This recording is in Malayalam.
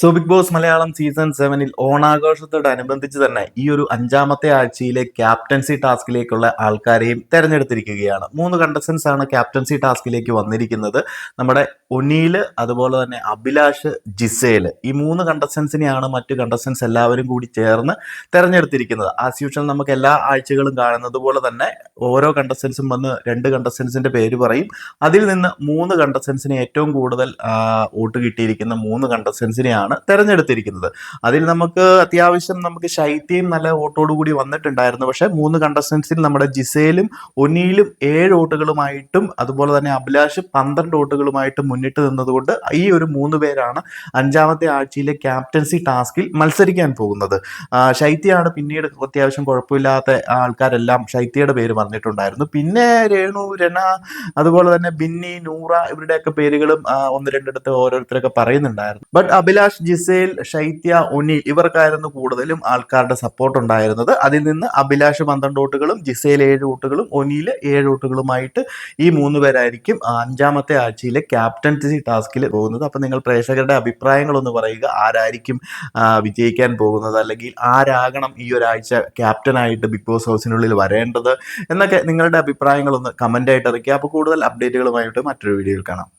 So Bigg Boss Malayalam season സെവനിൽ ഓണാഘോഷത്തോടനുബന്ധിച്ച് തന്നെ ഈ ഒരു അഞ്ചാമത്തെ ആഴ്ചയിലെ ക്യാപ്റ്റൻസി ടാസ്കിലേക്കുള്ള ആൾക്കാരെയും തെരഞ്ഞെടുത്തിരിക്കുകയാണ്. മൂന്ന് കണ്ടസ്റ്റൻസ് ആണ് ക്യാപ്റ്റൻസി ടാസ്കിലേക്ക് വന്നിരിക്കുന്നത്. നമ്മുടെ ഒനീൽ അതുപോലെ തന്നെ അഭിലാഷ് ജിസേൽ ഈ മൂന്ന് കണ്ടസ്റ്റൻസിനെയാണ് മറ്റു കണ്ടസ്റ്റൻസ് എല്ലാവരും കൂടി ചേർന്ന് തെരഞ്ഞെടുത്തിരിക്കുന്നത്. ആസ് യൂഷ്വൽ നമുക്ക് എല്ലാ ആഴ്ചകളും കാണുന്നത് പോലെ തന്നെ ഓരോ കണ്ടസ്റ്റൻസും വന്ന് രണ്ട് കണ്ടസ്റ്റൻസിന്റെ പേര് പറയും. അതിൽ നിന്ന് മൂന്ന് കണ്ടസ്റ്റൻസിന് ഏറ്റവും കൂടുതൽ വോട്ട് കിട്ടിയിരിക്കുന്ന മൂന്ന് കണ്ടസ്റ്റൻസിനെയാണ് തെരഞ്ഞെടുത്തിരിക്കുന്നത്. അതിൽ നമുക്ക് അത്യാവശ്യം നമുക്ക് ശൈത്യം നല്ല വോട്ടോടു കൂടി വന്നിട്ടുണ്ടായിരുന്നു. പക്ഷെ മൂന്ന് കണ്ടസ്റ്റൻസിൽ നമ്മുടെ ജിസേലും ഒനിയിലും ഏഴ് വോട്ടുകളുമായിട്ടും അതുപോലെ തന്നെ അഭിലാഷ് പന്ത്രണ്ട് വോട്ടുകളുമായിട്ടും മുന്നിട്ട് നിന്നതുകൊണ്ട് ഈ ഒരു മൂന്ന് പേരാണ് അഞ്ചാമത്തെ ആഴ്ചയിലെ ക്യാപ്റ്റൻസി ടാസ്കിൽ മത്സരിക്കാൻ പോകുന്നത്. ശൈത്യാണ് പിന്നീട് അത്യാവശ്യം കുഴപ്പമില്ലാത്ത ആൾക്കാരെല്ലാം ശൈത്യയുടെ പേര് പറഞ്ഞിട്ടുണ്ടായിരുന്നു. പിന്നെ രേണു രണ അതുപോലെ തന്നെ ബിന്നി നൂറ ഇവരുടെയൊക്കെ പേരുകളും ഒന്ന് രണ്ടിടത്ത് ഓരോരുത്തരൊക്കെ പറയുന്നുണ്ടായിരുന്നു. ബട്ട് അഭിലാഷ് ജിസേൽ ഷൈത്യ ഒനിൽ ഇവർക്കായിരുന്നു കൂടുതലും ആൾക്കാരുടെ സപ്പോർട്ട് ഉണ്ടായിരുന്നത്. അതിൽ നിന്ന് അഭിലാഷ് പന്ത്രണ്ട് വോട്ടുകളും ജിസേൽ ഏഴ് വോട്ടുകളും ഒനിയിൽ ഏഴ് വോട്ടുകളുമായിട്ട് ഈ മൂന്ന് പേരായിരിക്കും അഞ്ചാമത്തെ ആഴ്ചയിലെ ക്യാപ്റ്റൻസി ടാസ്കിൽ പോകുന്നത്. അപ്പം നിങ്ങൾ പ്രേക്ഷകരുടെ അഭിപ്രായങ്ങളൊന്ന് പറയുക. ആരായിരിക്കും വിജയിക്കാൻ പോകുന്നത്? അല്ലെങ്കിൽ ആരാകണം ഈ ഒരാഴ്ച ക്യാപ്റ്റനായിട്ട് ബിഗ് ബോസ് ഹൗസിനുള്ളിൽ വരേണ്ടത്? എന്നൊക്കെ നിങ്ങളുടെ അഭിപ്രായങ്ങളൊന്ന് കമന്റ് ആയിട്ട് ഇറക്കുക അപ്പോൾ കൂടുതൽ അപ്ഡേറ്റുകളുമായിട്ട് മറ്റൊരു വീഡിയോയിൽ കാണാം.